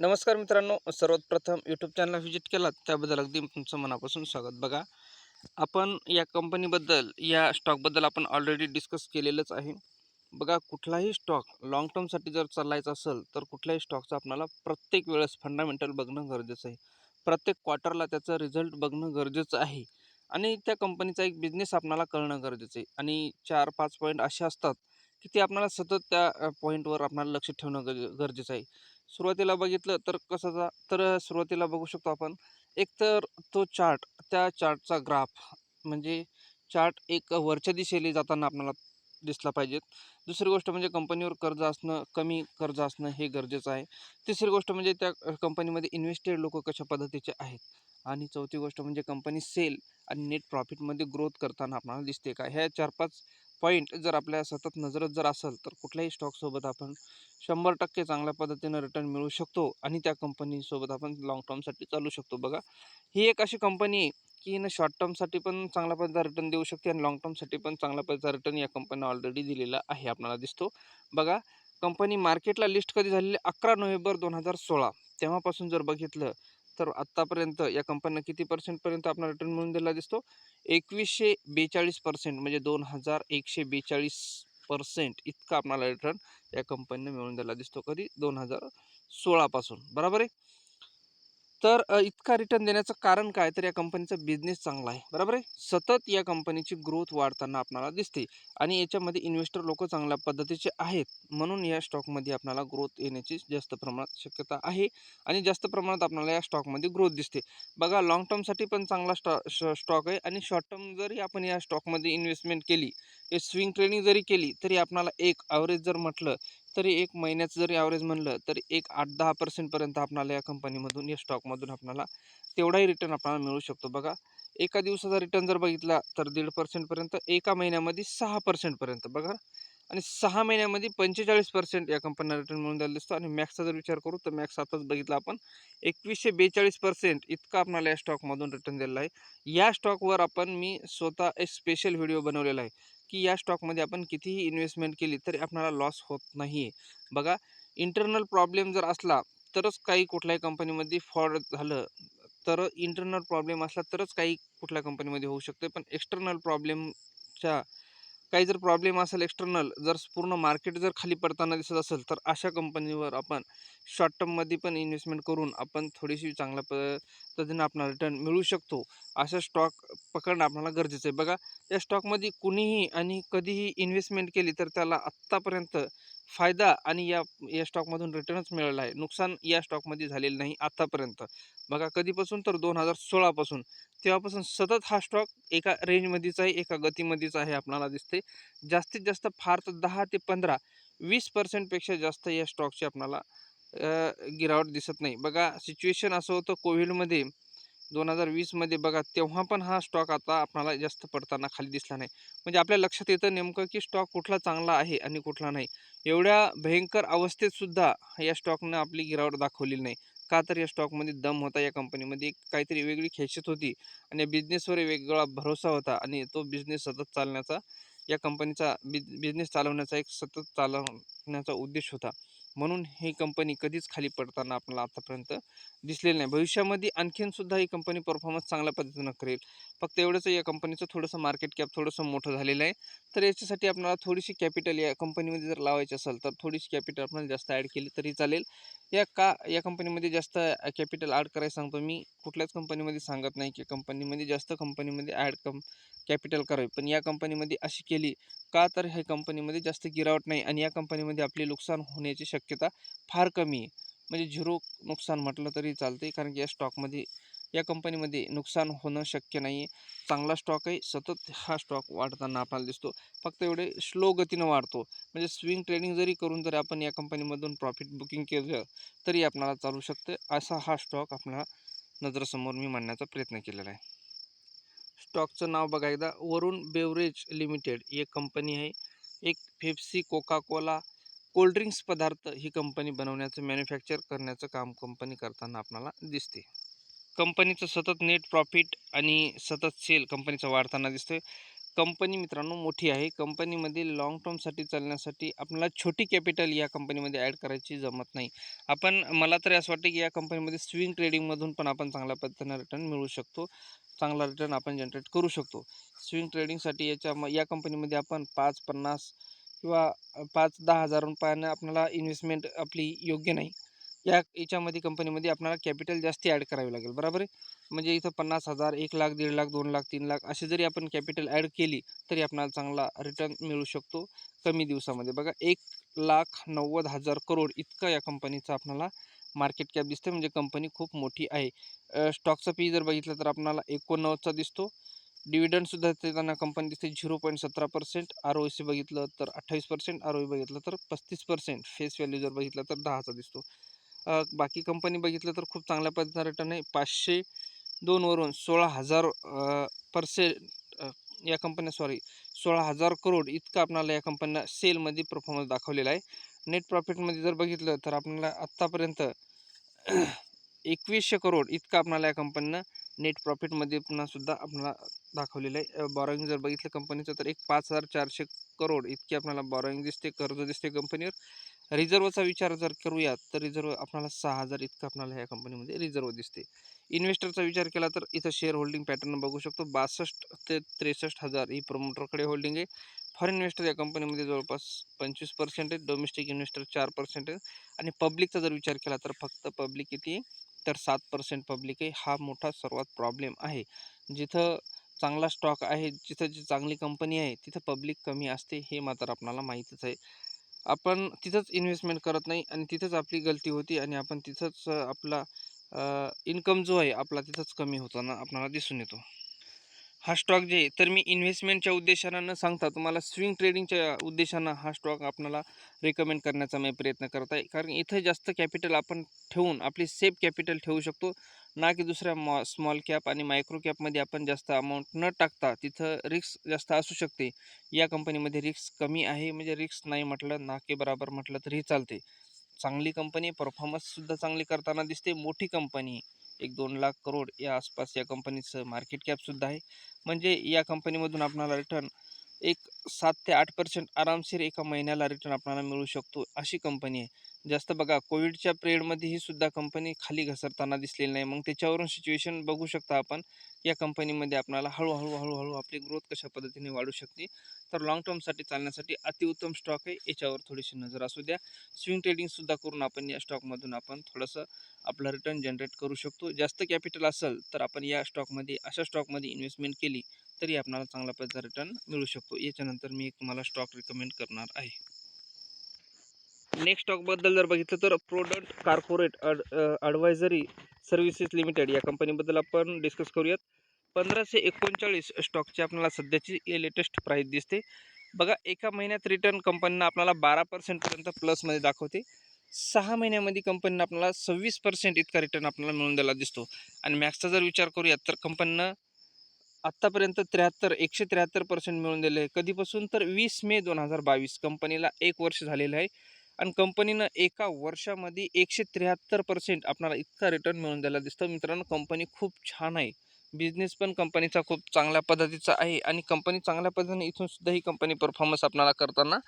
नमस्कार मित्रांनो सर्वात प्रथम यूट्यूब चॅनलला व्हिजिट केलात त्याबद्दल अगदी तुमचं मनापासून स्वागत. बघा आपण या कंपनीबद्दल या स्टॉकबद्दल आपण ऑलरेडी डिस्कस केलेलंच आहे. बघा कुठलाही स्टॉक लाँग टर्मसाठी जर चालायचा असेल तर कुठल्याही स्टॉकचं आपल्याला प्रत्येक वेळेस फंडामेंटल बघणं गरजेचं आहे. प्रत्येक क्वार्टरला त्याचं रिझल्ट बघणं गरजेचं आहे. आणि त्या कंपनीचा एक बिझनेस आपल्याला कळणं गरजेचं आहे. आणि चार पाच पॉईंट असे असतात की ते आपल्याला सतत त्या पॉईंटवर आपल्याला लक्ष ठेवणं गरजे गरजेचं आहे. सुरुवातीला बघितलं तर कसाचा तर सुरुवातीला बघू शकतो आपण. एक तर तो चार्ट त्या चार्टचा ग्राफ म्हणजे चार्ट एक वरच्या दिशेने जाताना आपल्याला दिसला पाहिजेत दुसरी गोष्ट म्हणजे कंपनीवर कर्ज असणं कमी कर्ज असणं हे गरजेचं आहे. तिसरी गोष्ट म्हणजे त्या कंपनीमध्ये इन्व्हेस्टेड लोक कशा पद्धतीचे आहेत? आणि चौथी गोष्ट म्हणजे कंपनी सेल आणि नेट प्रॉफिटमध्ये ग्रोथ करताना आपल्याला दिसते का? ह्या चार पाच पॉईंट जर आपल्या सतत नजरत जर असेल तर कुठल्याही स्टॉकसोबत आपण शंभर टक्के चांगल्या पद्धतीनं रिटर्न मिळू शकतो आणि त्या कंपनीसोबत आपण लाँग टर्मसाठी चालू शकतो. बघा ही एक अशी कंपनी आहे की न शॉर्ट टर्मसाठी पण चांगल्या पद्धतीचा रिटर्न देऊ शकते आणि लाँग टर्मसाठी पण चांगल्या पद्धतीचा रिटर्न या कंपनीनं ऑलरेडी दिलेला आहे आपल्याला दिसतो. बघा कंपनी मार्केटला लिस्ट कधी झालेली अकरा नोव्हेंबर दोन हजार सोळा. तेव्हापासून जर बघितलं तर आत्तापर्यंत या कंपनीनं किती पर्सेंटपर्यंत आपला रिटर्न मिळून दिला दिसतो? एकवीसशे बेचाळीस पर्सेंट म्हणजे दोन हजार एकशे बेचाळीस पर्सेंट इतका आपणाला रिटर्न या कंपनीने मिळून दिला दिसतो. कधी? दोन हजार सोळापासून बरोबर आहे? तर इतका रिटर्न देण्याचं कारण काय? तर या कंपनीचा बिझनेस चांगला आहे. बरोबर आहे? सतत या कंपनीची ग्रोथ वाढताना आपल्याला दिसते आणि याच्यामध्ये इन्व्हेस्टर लोक चांगल्या पद्धतीचे आहेत. म्हणून या स्टॉकमध्ये आपणाला ग्रोथ येण्याची जास्त प्रमाणात शक्यता आहे आणि जास्त प्रमाणात आपल्याला या स्टॉकमध्ये ग्रोथ दिसते. बघा लाँग टर्मसाठी पण चांगला स्टॉ स्टॉक आहे आणि शॉर्ट टर्म जरी आपण या स्टॉकमध्ये इन्व्हेस्टमेंट केली स्विंग ट्रेडिंग जरी केली तरी आपणाला एक ॲव्हरेज जर म्हटलं तरी एक महिन्याचं जरी ॲव्हरेज म्हणलं तरी एक आठ दहा पर्सेंटपर्यंत आपणाला या कंपनीमधून या स्टॉकमधून आपणाला तेवढाही रिटर्न आपल्याला मिळू शकतो. बघा एका दिवसाचा रिटर्न जर बघितला तर दीड पर्सेंटपर्यंत एका महिन्यामध्ये सहा पर्सेंटपर्यंत बघा आणि सहा महिन्यामध्ये पंचेचाळीस पर्सेंट या कंपनीला रिटर्न मिळून द्यायला दिसतो. आणि मॅक्सचा जर विचार करू तर मॅक्स आताच बघितला आपण एकवीसशे बेचाळीस पर्सेंट इतका आपल्याला या स्टॉकमधून रिटर्न दिलेला आहे. या स्टॉकवर आपण मी स्वतः एक स्पेशल व्हिडिओ बनवलेला आहे. की या स्टॉकमध्ये आपण कितीही इन्व्हेस्टमेंट केली तरी आपणाला लॉस होत नाही आहे बघा इंटरनल प्रॉब्लेम जर असला तरच काही कुठल्याही कंपनीमध्ये फॉड झालं तर इंटरनल प्रॉब्लेम असला तरच काही कुठल्या कंपनीमध्ये होऊ शकते पण एक्स्टर्नल प्रॉब्लेमच्या काही जर प्रॉब्लेम असेल एक्स्टर्नल जर पूर्ण मार्केट जर खाली पडताना दिसत असेल तर अशा कंपनीवर आपण शॉर्ट टर्ममध्ये पण इन्व्हेस्टमेंट करून आपण थोडीशी चांगल्या पद्धतीनं आपल्याला रिटर्न मिळू शकतो. असा स्टॉक पकडणं आपल्याला गरजेचं आहे. बघा या स्टॉकमध्ये कुणीही आणि कधीही इन्व्हेस्टमेंट केली तर त्याला आत्तापर्यंत फायदा आणि या या स्टॉकमधून रिटर्नच मिळाला आहे. नुकसान या स्टॉकमध्ये झालेलं नाही आत्तापर्यंत बघा कधीपासून तर दोन हजार सोळापासून. तेव्हापासून सतत हा स्टॉक एका रेंजमध्येच आहे एका गतीमध्येच आहे आपल्याला दिसते. जास्तीत जास्त फार तर दहा ते पंधरा वीस पर्सेंटपेक्षा जास्त या स्टॉकची आपल्याला गिरावट दिसत नाही. बघा सिच्युएशन असं होतं कोविडमध्ये दोन हजार वीसमध्ये बघा तेव्हा पण हा स्टॉक आता आपणाला जास्त पडताना खाली दिसला नाही. म्हणजे आपल्या लक्षात येतं नेमकं की स्टॉक कुठला चांगला आहे आणि कुठला नाही. एवढ्या भयंकर अवस्थेतसुद्धा या स्टॉकनं आपली गिरावट दाखवलेली नाही. का तर या स्टॉकमध्ये दम होता या कंपनीमध्ये काहीतरी वेगळी खेचत होती आणि बिझनेसवर वेगळा भरोसा होता आणि तो बिझनेस सतत चालण्याचा या कंपनीचा बिज बिझनेस चालवण्याचा एक सतत चालवण्याचा उद्देश होता. म्हणून ही कंपनी कधीच खाली पडताना आपल्याला आतापर्यंत दिसलेलं नाही. भविष्यामध्ये आणखीनसुद्धा ही कंपनी परफॉर्मन्स चांगल्या पद्धतीनं करेल. फक्त एवढंच या कंपनीचं थोडंसं मार्केट कॅप थोडंसं मोठं झालेलं आहे. तर याच्यासाठी आपल्याला थोडीशी कॅपिटल या कंपनीमध्ये जर लावायची असेल तर थोडीशी कॅपिटल आपल्याला जास्त ॲड केली तरी चालेल. या का या कंपनीमध्ये जास्त कॅपिटल ॲड करायला सांगतो मी. कुठल्याच कंपनीमध्ये सांगत नाही की कंपनीमध्ये जास्त कंपनीमध्ये ॲड कम कॅपिटल करावी. पण या कंपनीमध्ये अशी केली का तर ह्या कंपनीमध्ये जास्त गिरावट नाही आणि या कंपनीमध्ये आपले नुकसान होण्याची शक्यता फार कमी आहे. म्हणजे झिरो नुकसान म्हटलं तरी चालते कारण की या स्टॉकमध्ये या कंपनीमध्ये नुकसान होणं शक्य नाही आहे चांगला स्टॉक आहे सतत हा स्टॉक वाढताना आपल्याला दिसतो. फक्त एवढे स्लो गतीनं वाढतो. म्हणजे स्विंग ट्रेडिंग जरी करून जरी आपण या कंपनीमधून प्रॉफिट बुकिंग केलं तरी आपणाला चालू शकतं. असा हा स्टॉक आपल्या नजरेसमोर मी मांडण्याचा प्रयत्न केलेला आहे. स्टॉकचं नाव बघा एकदा. वरुण बेवरेज लिमिटेड ही एक कंपनी आहे. एक फेप्सी कोका कोला कोल्ड्रिंक्स पदार्थ ही कंपनी बनवण्याचं मॅन्युफॅक्चर करण्याचं काम कंपनी करताना आपल्याला दिसते. कंपनीचं सतत नेट प्रॉफिट आणि सतत सेल कंपनीचा वाढताना दिसतोय. कंपनी मित्रांनो मोठी आहे. कंपनीमध्ये लाँग टर्मसाठी चालण्यासाठी आपल्याला छोटी कॅपिटल या कंपनीमध्ये ॲड करायची जमत नाही. आपण मला तरी असं वाटतं की या कंपनीमध्ये स्विंग ट्रेडिंगमधून पण आपण चांगल्या पद्धतीनं रिटर्न मिळू शकतो. चांगला रिटर्न आपण जनरेट करू शकतो. स्विंग ट्रेडिंगसाठी याच्या या कंपनीमध्ये आपण पाच पन्नास किंवा पाच दहा हजार रुपयानं आपल्याला इन्व्हेस्टमेंट आपली योग्य नाही. या याच्यामध्ये कंपनीमध्ये आपल्याला कॅपिटल जास्ती ॲड करावी लागेल. बरोबर आहे? म्हणजे इथं पन्नास हजार एक लाख दीड लाख दोन लाख तीन लाख असे जरी आपण कॅपिटल ॲड केली तरी आपणाला चांगला रिटर्न मिळू शकतो कमी दिवसामध्ये. बघा एक लाख नव्वद हजार करोड इतका या कंपनीचा आपणाला मार्केट कॅप दिसते म्हणजे कंपनी खूप मोठी आहे. स्टॉकचा पी जर बघितलं तर आपल्याला एकोणनव्वदचा दिसतो. डिव्हिडंडसुद्धा देताना कंपनी दिसते झिरो पॉईंट सतरा पर्सेंट आर ओ सी बघितलं तर अठ्ठावीस पर्सेंट आर ओ बघितलं तर पस्तीस पर्सेंट फेस व्हॅल्यू जर बघितलं तर दहाचा दिसतो. बाकी कंपनी बघितलं तर खूप चांगल्या पद्धतीचा रिटर्न आहे. पाचशे दोनवरून सोळा हजार पर्सेंट या कंपन्या सॉरी सोळा हजार करोड इतकं आपणाला या कंपन्या सेलमध्ये परफॉर्मन्स दाखवलेला आहे. नेट प्रॉफिटमध्ये जर बघितलं तर आपल्याला आत्तापर्यंत एकवीसशे करोड इतकं आपणाला या कंपनीनं नेट प्रॉफिटमध्ये पुन्हा सुद्धा आपल्याला दाखवलेलं आहे. बॉरोईंग जर बघितलं कंपनीचं तर एक पाच हजार चारशे करोड इतकी आपल्याला बॉरोईंग दिसते कर्ज दिसते कंपनीवर रिझर्वचा विचार जर करूया तर रिझर्व आपणाला सहा हजार इतकं आपल्याला ह्या कंपनीमध्ये रिझर्व दिसते इन्व्हेस्टरचा विचार केला तर इथं शेअर होल्डिंग पॅटर्न बघू शकतो. बासष्ट ते त्रेसष्ट हजार ही प्रमोटरकडे होल्डिंग आहे. फॉरेन इन्व्हेस्टर या कंपनीमध्ये जवळपास पंचवीस पर्सेंट आहे डोमेस्टिक इन्व्हेस्टर चार पर्सेंट आहे आणि पब्लिकचा जर विचार केला तर फक्त पब्लिक किती आहे? तर सात पर्सेंट पब्लिक आहे. हा मोठा सर्वात प्रॉब्लेम आहे. जिथं चांगला स्टॉक आहे जिथं जी चांगली कंपनी आहे तिथं पब्लिक कमी असते हे मात्र आपल्याला माहीतच आहे. आपण तिथंच इन्व्हेस्टमेंट करत नाही आणि तिथंच आपली गलती होती आणि आपण तिथंच आपला इन्कम जो आहे आपला तिथंच कमी होताना आपणाला दिसून येतो. हा स्टॉक जे आहे तर मी इन्व्हेस्टमेंटच्या उद्देशानं न सांगता तुम्हाला स्विंग ट्रेडिंगच्या उद्देशानं हा स्टॉक आपणाला रेकमेंड करण्याचा मी प्रयत्न करत आहे. कारण इथं जास्त कॅपिटल आपण ठेवून आपली सेफ कॅपिटल ठेवू शकतो ना की दुसऱ्या मॉ स्मॉल कॅप आणि मायक्रो कॅपमध्ये आपण जास्त अमाऊंट न टाकता तिथं रिस्क जास्त असू शकते. या कंपनीमध्ये रिस्क कमी आहे म्हणजे रिस्क नाही म्हटलं ना की बराबर म्हटलं तरीही चालते. चांगली कंपनी परफॉर्मन्ससुद्धा चांगली करताना दिसते मोठी कंपनी. एक दोन लाख करोड या आसपास या कंपनीचं मार्केट कॅपसुद्धा आहे. म्हणजे या कंपनीमधून आपणाला रिटर्न एक सात ते आठ पर्सेंट आरामशीर एका महिन्याला रिटर्न आपल्याला मिळू शकतो अशी कंपनी आहे. जास्त बघा कोविडच्या पिरियडमध्ये ही सुद्धा कंपनी खाली घसरताना दिसलेली नाही. मग त्याच्यावरून सिच्युएशन बघू शकता आपण या कंपनीमध्ये आपणाला हळूहळू हळूहळू आपली ग्रोथ कशा पद्धतीने वाढू शकते. तर लॉंग टर्मसाठी चालण्यासाठी अतिउत्तम स्टॉक आहे याच्यावर थोडीशी नजर असू द्या. स्विंग ट्रेडिंगसुद्धा करून आपण या स्टॉकमधून आपण थोडंसं आपलं रिटर्न जनरेट करू शकतो. जास्त कॅपिटल असेल तर आपण या स्टॉकमध्ये अशा स्टॉकमध्ये इन्व्हेस्टमेंट केली तरी आपणाला चांगला पैसा रिटर्न मिळू शकतो. याच्यानंतर मी एक तुम्हाला स्टॉक रिकमेंड करणार आहे. नेक्स्ट स्टॉकबद्दल जर बघितलं तर प्रोडक्ट कॉर्पोरेट अड ॲडवायझरी सर्व्हिसेस लिमिटेड या कंपनीबद्दल आपण डिस्कस करूयात. पंधराशे एकोणचाळीस स्टॉकची आपल्याला सध्याची लेटेस्ट प्राईस दिसते. बघा एका महिन्यात रिटर्न कंपनीनं आपल्याला बारा पर्सेंटपर्यंत प्लसमध्ये दाखवते. सहा महिन्यामध्ये कंपनीनं आपल्याला सव्वीस पर्सेंट इतका रिटर्न आपल्याला मिळून द्यायला दिसतो. आणि मॅक्सचा जर विचार करूयात तर कंपनीनं आत्तापर्यंत त्र्याहत्तर एकशे त्र्याहत्तर पर्सेंट मिळून दिले आहे. कधीपासून? तर वीस मे दोन हजार बावीस. कंपनीला एक वर्ष झालेलं आहे. आणि कंपनीनं एका वर्षामध्ये एकशे त्र्याहत्तर पर्सेंट आपल्याला इतका रिटर्न मिळून द्यायला दिसतं. मित्रांनो कंपनी खूप छान आहे. बिझनेस पण कंपनीचा खूप चांगल्या पद्धतीचा आहे आणि कंपनी चांगल्या पद्धतीने इथून सुद्धा ही कंपनी परफॉर्मन्स आपल्याला करताना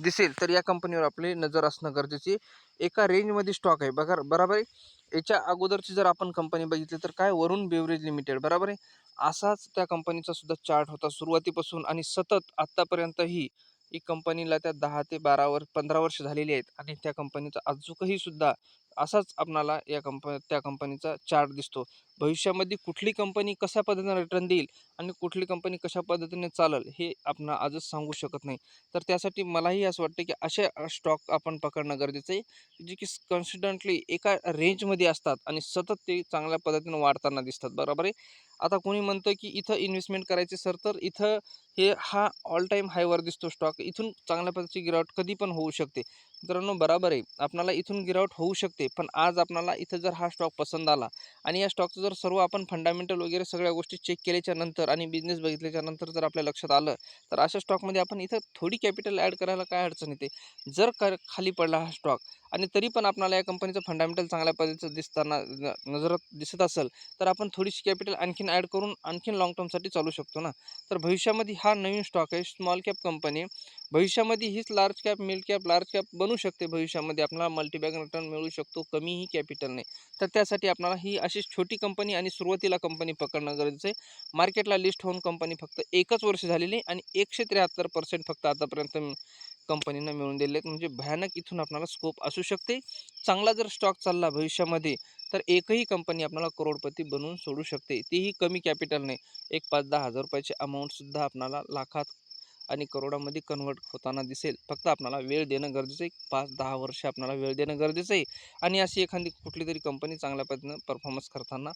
दिसेल. तर या कंपनीवर आपली नजर असणं गरजेची आहे. एका रेंजमध्ये स्टॉक आहे. बघा बरोबर आहे? याच्या अगोदरची जर आपण कंपनी बघितली तर काय? वरुण बेवरेज लिमिटेड बरोबर आहे? असाच त्या कंपनीचा सुद्धा चार्ट होता सुरुवातीपासून आणि सतत आत्तापर्यंतही ही ही कंपनीला त्या दहा ते बारा वर पंधरा वर्ष झालेली आहेत. आणि त्या कंपनीचा अजूकही सुद्धा असाच आपणाला या कंप त्या कंपनीचा चार्ट दिसतो. भविष्यामध्ये कुठली कंपनी कशा पद्धतीने रिटर्न देईल आणि कुठली कंपनी कशा पद्धतीने चालेल हे आपण आजच सांगू शकत नाही. तर त्यासाठी मलाही असं वाटतं की असे स्टॉक आपण पकडणं गरजेचं आहे जे की कॉन्स्टंटली एका रेंजमध्ये असतात आणि सतत ते चांगल्या पद्धतीने वाढताना दिसतात. बरोबर आहे? आता कोणी म्हणतं की इथं इन्व्हेस्टमेंट करायचे सर तर इथं हे हा ऑल टाईम हायवर दिसतो स्टॉक इथून चांगल्या पद्धतीची गिरावट कधी पण होऊ शकते. मित्रांनो बरोबर आहे. आपणाला इथून गिरावट होऊ शकते पण आज आपणाला इथं जर हा स्टॉक पसंत आला आणि या स्टॉकचं जर सर्व आपण फंडामेंटल वगैरे सगळ्या गोष्टी चेक केल्याच्यानंतर आणि बिझनेस बघितल्याच्या नंतर जर आपल्या लक्षात आलं तर अशा स्टॉकमध्ये आपण इथं थोडी कॅपिटल ॲड करायला काय अडचण येते? जर कर खाली पडला हा स्टॉक आणि तरी पण आपल्याला या कंपनीचं फंडामेंटल चांगल्या पद्धतीचं दिसताना न- नजरात दिसत असेल तर आपण थोडीशी कॅपिटल आणखीन ॲड करून आणखीन लाँग टर्मसाठी चालू शकतो ना. तर भविष्यामध्ये हा नवीन स्टॉक आहे स्मॉल कॅप कंपनी भविष्यामध्ये हीच large cap mid cap large cap बनू शकते. भविष्यामध्ये आपल्याला मल्टीबॅग रिटर्न मिळू शकतो कमीही कॅपिटलने तर त्यासाठी आपल्याला ही अशी छोटी कंपनी आणि सुरुवातीला कंपनी पकडणं गरजेचं आहे. मार्केटला लिस्ट होऊन कंपनी फक्त एकच वर्ष झालेली आहे आणि एकशे त्र्याहत्तर पर्सेंट फक्त आतापर्यंत कंपनीनं मिळून दिले आहेत म्हणजे भयानक इथून आपल्याला स्कोप असू शकते. चांगला जर स्टॉक चालला भविष्यामध्ये तर एकही कंपनी आपल्याला करोडपती बनवून सोडू शकते. तीही कमी कॅपिटलने एक पाच दहा हजार रुपयाची अमाऊंटसुद्धा आपल्याला लाखात आणि करोडामध्ये कन्वर्ट होताना दिसेल. फक्त आपल्याला वेळ देणं गरजेचं आहे. पाच दहा वर्ष आपल्याला वेळ देणं गरजेचं आहे. आणि अशी एखादी कुठली तरी कंपनी चांगल्या पद्धतीनं परफॉर्मन्स करताना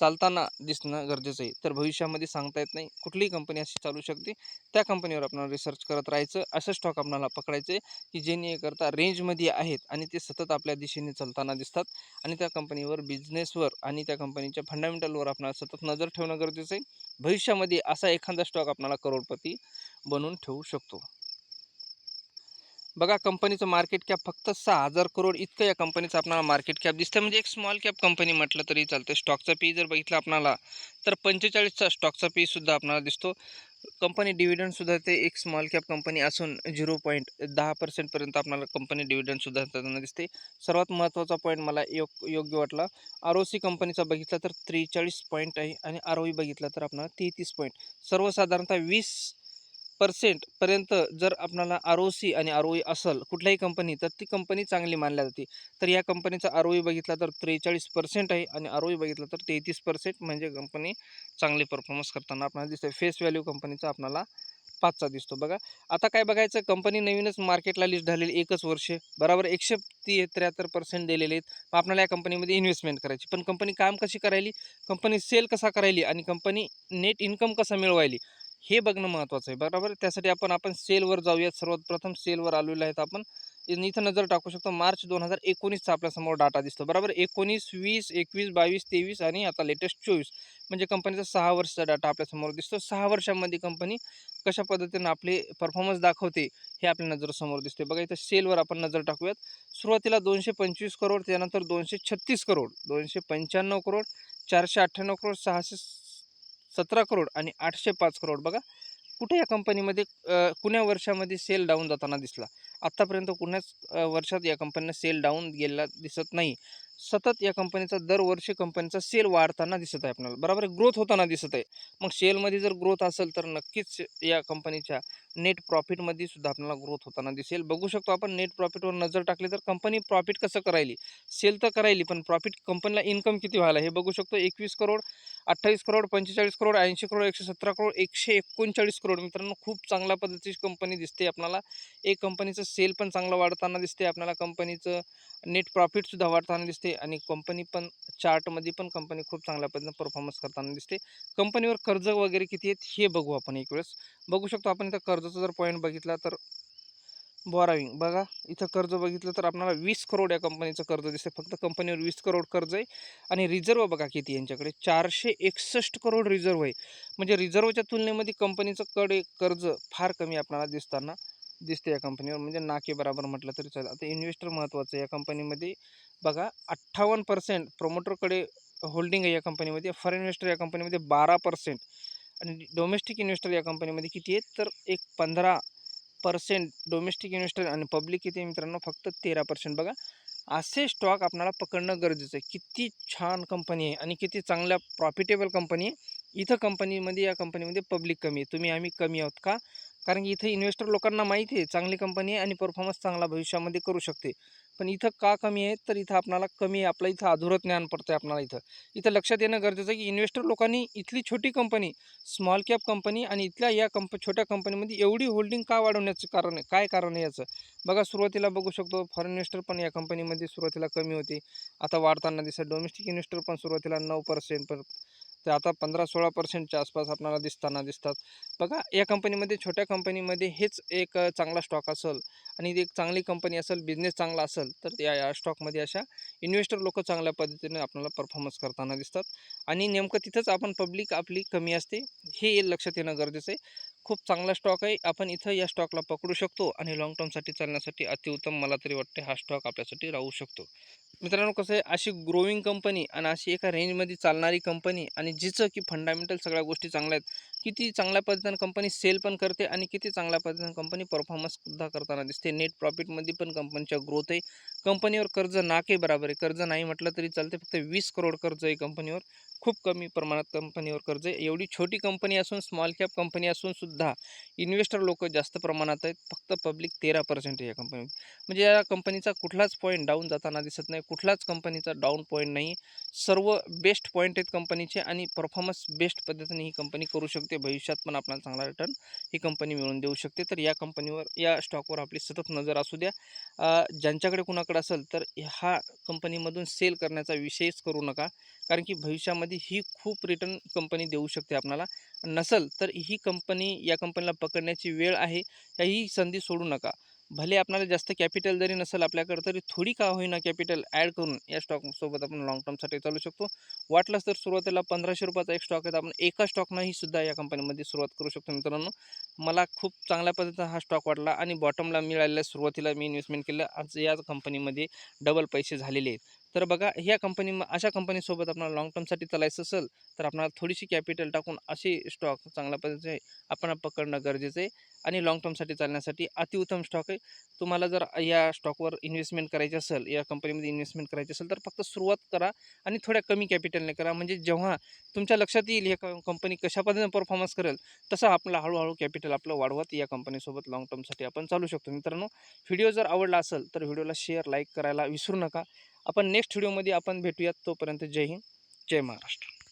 चालताना दिसणं गरजेचं आहे. तर भविष्यामध्ये सांगता येत नाही. कुठलीही कंपनी अशी चालू शकते. त्या कंपनीवर आपण रिसर्च करत राहायचं. असं स्टॉक आपणाला पकडायचे की जेणेकरता रेंजमध्ये आहेत आणि ते सतत आपल्या दिशेने चालताना दिसतात आणि त्या कंपनीवर बिझनेसवर आणि त्या कंपनीच्या फंडामेंटलवर आपणाला सतत नजर ठेवणं गरजेचं आहे. भविष्यामध्ये असा एखादा स्टॉक आपणाला करोडपती बनवून ठेवू शकतो. बघा कंपनीचं मार्केट कॅप फक्त सहा हजार करोड इतकं या कंपनीचं आपल्याला मार्केट कॅप दिसतं म्हणजे एक स्मॉल कॅप कंपनी म्हटलं तरी चालतं स्टॉकचा पी जर बघितला आपणाला तर पंचेचाळीसचा स्टॉकचा पी सुद्धा दिसतो. कंपनी डिव्हिडंडसुद्धा ते एक स्मॉल कॅप कंपनी असून झिरो पॉईंट दहा पर्सेंटपर्यंत आपल्याला कंपनी डिव्हिडंडसुद्धा त्यांना दिसते सर्वात महत्त्वाचा पॉईंट मला योग योग्य वाटला. आर ओ सी कंपनीचा बघितला तर त्रेचाळीस पॉईंट आहे आणि आर ओ ई बघितला तर आपणाला तेहतीस पॉईंट सर्वसाधारणतः वीस पर्सेंटपर्यंत जर आपणाला आर ओ सी आणि आर ओ ई असेल कुठल्याही कंपनी तर ती कंपनी चांगली मानल्या जाते. तर या कंपनीचा आर ओ ई बघितला तर त्रेचाळीस पर्सेंट आहे आणि आर ओ ई बघितला तर तेहतीस पर्सेंट म्हणजे कंपनी चांगली परफॉर्मन्स करताना आपल्याला दिसते फेस व्हॅल्यू कंपनीचा आपल्याला पाचचा दिसतो. बघा आता काय बघायचं? कंपनी नवीनच मार्केटला लिस्ट झालेली एकच वर्ष. बरोबर एकशे ती त्र्याहत्तर पर्सेंट दिलेले आहेत. मग आपल्याला या कंपनीमध्ये इन्व्हेस्टमेंट करायची. पण कंपनी काम कशी करायली? कंपनी सेल कसा करायली? आणि कंपनी नेट इन्कम कसा मिळवायली? हे बघणं महत्त्वाचं आहे बरोबर? त्यासाठी आपण आपण सेलवर जाऊयात. सर्वात प्रथम सेलवर आलेलो आहेत आपण. इथं नजर टाकू शकतो मार्च दोन हजार एकोणीसचा आपल्यासमोर डाटा दिसतो बरोबर? एकोणीस वीस एकवीस बावीस तेवीस आणि आता लेटेस्ट चोवीस म्हणजे कंपनीचा सहा वर्षाचा डाटा आपल्यासमोर दिसतो. सहा वर्षामध्ये कंपनी कशा पद्धतीनं आपले परफॉर्मन्स दाखवते हे आपल्या नजरसमोर दिसते बघा इथं सेलवर आपण नजर टाकूयात. सुरुवातीला दोनशे पंचवीस करोड त्यानंतर दोनशे छत्तीस करोड दोनशे पंच्याण्णव करोड चारशे अठ्ठ्याण्णव करोड सहाशे सतरा करोड आणि आठशे पाच करोड. बघा कुठे या कंपनीमध्ये कुण्या वर्षामध्ये सेल डाऊन जाताना दिसला? आत्तापर्यंत कुण्याच वर्षात या कंपनीनं सेल डाऊन गेलेला दिसत नाही. सतत या कंपनीचा दरवर्षी कंपनीचा सेल वाढताना दिसत आहे आपल्याला. बरोबर ग्रोथ होताना दिसत आहे. मग सेलमध्ये जर ग्रोथ असेल तर नक्कीच या कंपनीच्या नेट प्रॉफिटमध्ये सुद्धा आपल्याला ग्रोथ होताना दिसेल. बघू शकतो आपण नेट प्रॉफिटवर नजर टाकली तर कंपनी प्रॉफिट कसं करायली? सेल तर करायली पण प्रॉफिट कंपनीला इन्कम किती व्हायला? हे बघू शकतो. एकवीस करोड अठ्ठावीस करोड पंचेचाळीस करोड ऐंशी करोड एकशे सतरा करोड एकशे एकोणचाळीस करोड. मित्रांनो खूप चांगल्या पद्धतीची कंपनी दिसते आपल्याला. एक कंपनीचं सेल पण चांगलं वाढताना दिसते. आपल्याला कंपनीचं नेट प्रॉफिटसुद्धा वाढताना दिसते. आणि कंपनी पण चार्टमध्ये पण कंपनी खूप चांगल्या पद्धतीनं परफॉर्मन्स करताना दिसते. कंपनीवर कर्ज वगैरे किती आहेत हे बघू आपण एक वेळेस. बघू शकतो आपण इथं कर्जाचा जर पॉईंट बघितला तर बॉराविंग. बघा इथं कर्ज बघितलं तर आपल्याला वीस करोड या कंपनीचं कर्ज दिसतं फक्त कंपनीवर वीस करोड कर्ज आहे. आणि रिझर्व बघा किती यांच्याकडे. चारशे एकसष्ट करोड रिझर्व आहे. म्हणजे रिझर्वच्या तुलनेमध्ये कंपनीचं कडे कर्ज फार कमी आपल्याला दिसताना दिसते या कंपनीवर. म्हणजे नाके बराबर म्हटलं तरी चालेल. आता इन्व्हेस्टर महत्त्वाचं आहे. या कंपनीमध्ये बघा अठ्ठावन्न पर्सेंट प्रमोटरकडे होल्डिंग आहे या कंपनीमध्ये. फॉरेन इन्व्हेस्टर या कंपनीमध्ये बारा पर्सेंट आणि डोमेस्टिक इन्व्हेस्टर या कंपनीमध्ये किती आहेत? तर एक पंधरा पर्सेंट डोमेस्टिक इन्व्हेस्टर आणि पब्लिक किती आहे मित्रांनो फक्त तेरा पर्सेंट बघा असे स्टॉक आपणाला पकडणं गरजेचं आहे. किती छान कंपनी आहे आणि किती चांगल्या प्रॉफिटेबल कंपनी आहे. इथं कंपनीमध्ये या कंपनीमध्ये पब्लिक कमी आहे. तुम्ही आम्ही कमी आहोत का? कारण की इथं इन्व्हेस्टर लोकांना माहिती आहे चांगली कंपनी आहे आणि परफॉर्मन्स चांगला भविष्यामध्ये करू शकते. पण इथं का कमी आहे? तर इथं आपणाला कमी आहे. आपलं इथं अधुरं ज्ञान पडतं आहे आपल्याला इथं. इथं लक्षात येणं गरजेचं आहे की इन्व्हेस्टर लोकांनी इथली छोटी कंपनी स्मॉल कॅप कंपनी आणि इथल्या या कंप छोट्या कंपनीमध्ये एवढी होल्डिंग का वाढवण्याचं कारण आहे? काय कारण आहे याचं? बघा सुरुवातीला बघू शकतो फॉरेन इन्व्हेस्टर पण या कंपनीमध्ये सुरुवातीला कमी होते. आता वाढताना दिसत डोमेस्टिक इन्व्हेस्टर पण सुरुवातीला नऊ पर्सेंट पर ते आता पंधरा सोळा पर्सेंटच्या आसपास आपल्याला दिसताना दिसतात. बघा या कंपनीमध्ये छोट्या कंपनीमध्ये हेच एक चांगला स्टॉक असेल आणि एक चांगली कंपनी असेल बिझनेस चांगला असेल तर या या स्टॉकमध्ये अशा इन्व्हेस्टर लोक चांगल्या पद्धतीने आपल्याला परफॉर्मन्स करताना दिसतात. आणि नेमकं तिथंच आपण पब्लिक आपली कमी असते हे लक्षात येणं गरजेचं आहे. खूप चांगला स्टॉक आहे. आपण इथं या स्टॉकला पकडू शकतो आणि लाँग टर्मसाठी चालण्यासाठी अतिउत्तम मला तरी वाटते हा स्टॉक आपल्यासाठी राहू शकतो. मित्रांनो कसं आहे अशी ग्रोविंग कंपनी आणि अशी एका रेंजमध्ये चालणारी कंपनी आणि जिचं की फंडामेंटल सगळ्या गोष्टी चांगल्या आहेत किती चांगल्या पद्धतीनं कंपनी सेल पण करते आणि किती चांगल्या पद्धतीनं कंपनी परफॉर्मन्ससुद्धा करताना दिसते. नेट प्रॉफिटमध्ये पण कंपनीच्या ग्रोथ आहे. कंपनीवर कर्ज नाके बराबर आहे. कर्ज नाही म्हटलं तरी चालते फक्त वीस करोड कर्ज आहे कंपनीवर खूप कमी प्रमाणात कंपनीवर कर्ज आहे. एवढी छोटी कंपनी असून स्मॉल कॅप कंपनी असूनसुद्धा इन्व्हेस्टर लोक जास्त प्रमाणात आहेत. फक्त पब्लिक तेरा पर्सेंट या कंपनी म्हणजे या कंपनीचा कुठलाच पॉईंट डाऊन जाताना दिसत नाही. कुठलाच कंपनीचा डाऊन पॉईंट नाही. सर्व बेस्ट पॉईंट आहेत कंपनीचे आणि परफॉर्मन्स बेस्ट पद्धतीने ही कंपनी करू शकते. भविष्यात पण आपल्याला चांगला रिटर्न ही कंपनी मिळवून देऊ शकते. तर या कंपनीवर या स्टॉकवर आपली सतत नजर असू द्या. ज्यांच्याकडे कुणाकडे असेल तर ह्या कंपनीमधून सेल करण्याचा विषयच करू नका. कारण की भविष्यामध्ये ही खूप रिटर्न कंपनी देऊ शकते आपणाला नसल तर ही कंपनी या कंपनीला पकडण्याची वेळ आहे ही संधी सोडू नका. भले आपल्याला जास्त कॅपिटल जरी नसेल आपल्याकडे तरी थोडी का होईना कॅपिटल ॲड करून या स्टॉकसोबत आपण लॉंग टर्मसाठी चालू शकतो. वाटलंच तर सुरुवातीला पंधराशे रुपयाचा एक स्टॉक आहे तर आपण एका स्टॉकनंही सुद्धा या कंपनीमध्ये सुरुवात करू शकतो मित्रांनो. मला खूप चांगल्या पद्धतीचा हा स्टॉक वाटला आणि बॉटमला मिळालेल्या सुरुवातीला मी इन्व्हेस्टमेंट केलं. आज या कंपनीमध्ये डबल पैसे झालेले आहेत. तर बघा ह्या कंपनी अशा कंपनीसोबत आपल्याला लॉंग टर्मसाठी चालायचं असेल तर आपल्याला थोडीशी कॅपिटल टाकून असे स्टॉक चांगल्या पद्धतीचे आपण पकडणं गरजेचं आहे. आणि लॉंग टर्मसाठी चालण्यासाठी अतिउत्तम स्टॉक आहे. तुम्हाला जर या स्टॉकवर इन्व्हेस्टमेंट करायची असेल या कंपनीमध्ये इन्व्हेस्टमेंट करायची असेल तर फक्त सुरुवात करा आणि थोड्या कमी कॅपिटलने करा. म्हणजे जेव्हा तुमच्या लक्षात येईल ही कंपनी कशा पद्धतीने परफॉर्मन्स करेल तसं आपलं हळूहळू कॅपिटल आपलं वाढवत या कंपनीसोबत लॉंग टर्मसाठी आपण चालू शकतो. मित्रांनो व्हिडिओ जर आवडला असेल तर व्हिडिओला शेअर लाईक करायला विसरू नका. आपण नेक्स्ट व्हिडिओमध्ये आपण भेटूयात तोपर्यंत जय हिंद जय महाराष्ट्र.